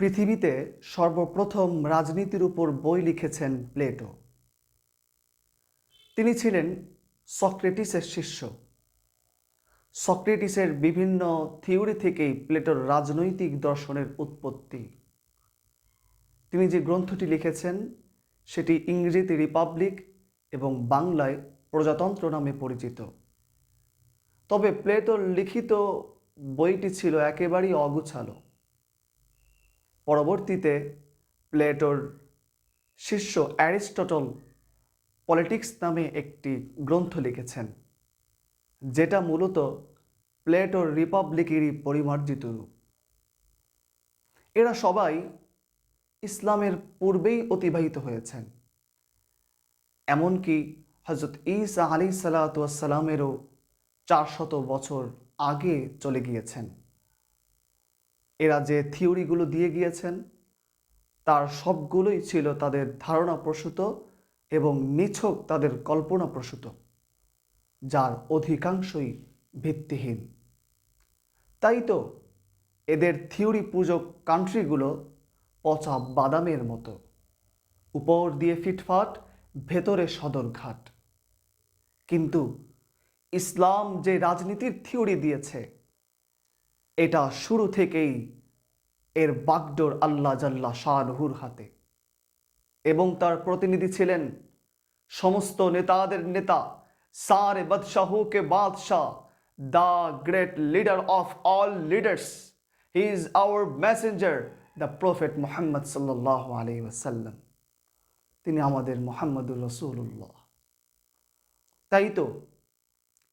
পৃথিবীতে সর্বপ্রথম রাজনীতির উপর বই লিখেছেন প্লেটো। তিনি ছিলেন সক্রেটিসের শিষ্য। সক্রেটিসের বিভিন্ন থিওরি থেকেই প্লেটোর রাজনৈতিক দর্শনের উৎপত্তি। তিনি যে গ্রন্থটি লিখেছেন, সেটি ইংরেজিতে রিপাবলিক এবং বাংলায় প্রজাতন্ত্র নামে পরিচিত। তবে প্লেটোর লিখিত বইটি ছিল একেবারেই অগুছালো। পরবর্তীতে প্লেটোর শিষ্য অ্যারিস্টটল পলিটিক্স নামে একটি গ্রন্থ লিখেছেন, যেটা মূলত প্লেটোর রিপাবলিকেরই পরিমার্জিত রূপ। এরা সবাই ইসলামের পূর্বেই অতিবাহিত হয়েছেন। এমনকি হজরত ঈসা আলী সালাতামেরও চারশত বছর আগে চলে গিয়েছেন। এরা যে থিওরিগুলো দিয়ে গিয়েছেন, তার সবগুলোই ছিল তাদের ধারণা প্রসূত এবং নিছক তাদের কল্পনা প্রসূত যার অধিকাংশই ভিত্তিহীন। তাই তো এদের থিওরি পূজক কান্ট্রিগুলো পচা বাদামের মতো, উপর দিয়ে ফিটফাট, ভেতরে সদরঘাট। কিন্তু ইসলাম যে রাজনীতির থিওরি দিয়েছে এটা শুরু থেকেই এর বাগডোর আল্লাহ জাল্লা শাহরুহুর হাতে। এবং তার প্রতিনিধি ছিলেন সমস্ত নেতাদের নেতা সারে বাদশাহুকে Badshah the great leader of all leaders. He is our messenger, the prophet Mohammad সাল্লাহ আলী ওয়াসাল্লাম। তিনি আমাদের মোহাম্মদুর রসুল্লাহ তাই তো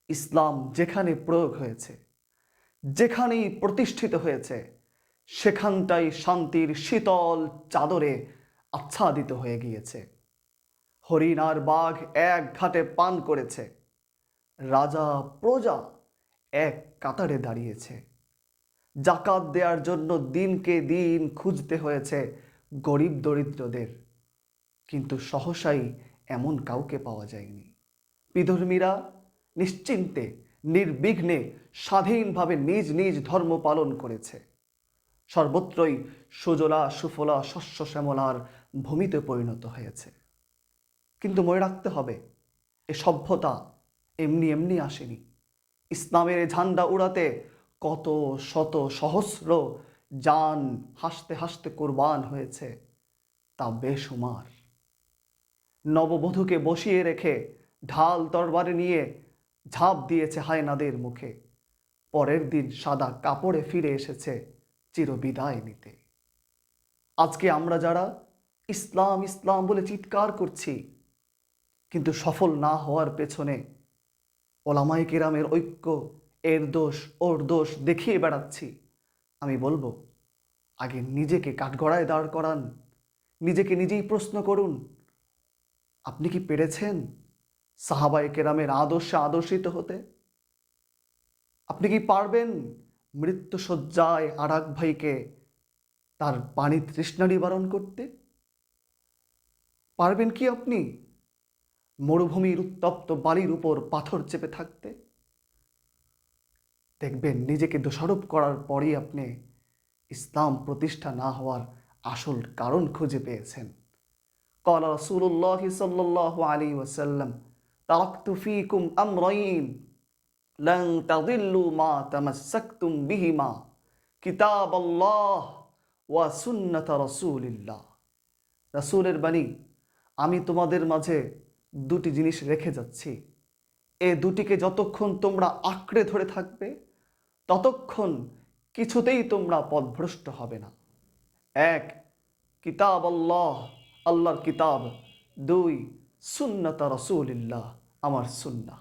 ইসলাম যেখানে প্রয়োগ হয়েছে যেখানেই প্রতিষ্ঠিত হয়েছে, সেখানটাই শান্তির শীতল চাদরে আচ্ছাদিত হয়ে গিয়েছে। হরিণ আর বাঘ এক ঘাটে পান করেছে। রাজা, প্রজা এক কাতারে দাঁড়িয়েছে। জাকাত দেওয়ার জন্য দিনকে দিন খুঁজতে হয়েছে গরিব দরিদ্রদের। কিন্তু সহসাই এমন কাউকে পাওয়া যায়নি। বিধর্মীরা নিশ্চিন্তে নির্বিঘ্নে স্বাধীনভাবে নিজ নিজ ধর্ম পালন করেছে। সর্বত্রই সুজলা, সুফলা, শস্য শ্যামলার ভূমিতে পরিণত হয়েছে। কিন্তু মনে রাখতে হবে, এ সভ্যতা এমনি এমনি আসেনি। ইসলামের ঝান্ডা উড়াতে কত শত সহস্র যান হাসতে হাসতে কোরবান হয়েছে, তা বেসুমার নববধূকে বসিয়ে রেখে ঢাল তরবারে নিয়ে ঝাঁপ দিয়েছে হায়নাদের মুখে। পরের দিন সাদা কাপড়ে ফিরে এসেছে চিরবিদায় নিতে। আজকে আমরা যারা ইসলাম ইসলাম বলে চিৎকার করছি, কিন্তু সফল না হওয়ার পেছনে ওলামাই কেরামের ঐক্য, এর দোষ, ওর দোষ দেখিয়ে বেড়াচ্ছি। আমি বলব, আগে নিজেকে কাঠগড়ায় দাঁড় করান, নিজেকে নিজেই প্রশ্ন করুন, আপনি কি পেরেছেন? সাহাবায় কেরামের আদর্শে আদর্শিত হতে। আপনি কি পারবেন মৃত্যুসজ্জায় আরাক ভাইকে তার পানি তৃষ্ণা নিবারণ করতে? পারবেন কি আপনি মরুভূমির উত্তপ্ত বালির উপর পাথর চেপে থাকতে? দেখবেন নিজেকে দোষারোপ করার পরই আপনি ইসলাম প্রতিষ্ঠা না হওয়ার আসল কারণ খুঁজে পেয়েছেন। কলা রসুল্লাহ সাল্লাহ আলী ওয়াসাল্লাম তারাক্তু ফিকুম আমরাইন লং তাদিল্লু মা তামাসাকতুম বিহিমা কিতাব আল্লাহ ওয়া সুন্নাত রসুলিল্লাহ। রাসুলের বাণী, আমি তোমাদের মাঝে দুটি জিনিস রেখে যাচ্ছি। এ দুটিকে যতক্ষণ তোমরা আঁকড়ে ধরে থাকবে, ততক্ষণ কিছুতেই তোমরা পদভ্রষ্ট হবে না। এক কিতাব আল্লাহ আল্লাহর কিতাব। দুই সুন্নত রসুলিল্লাহ আমার সুন্না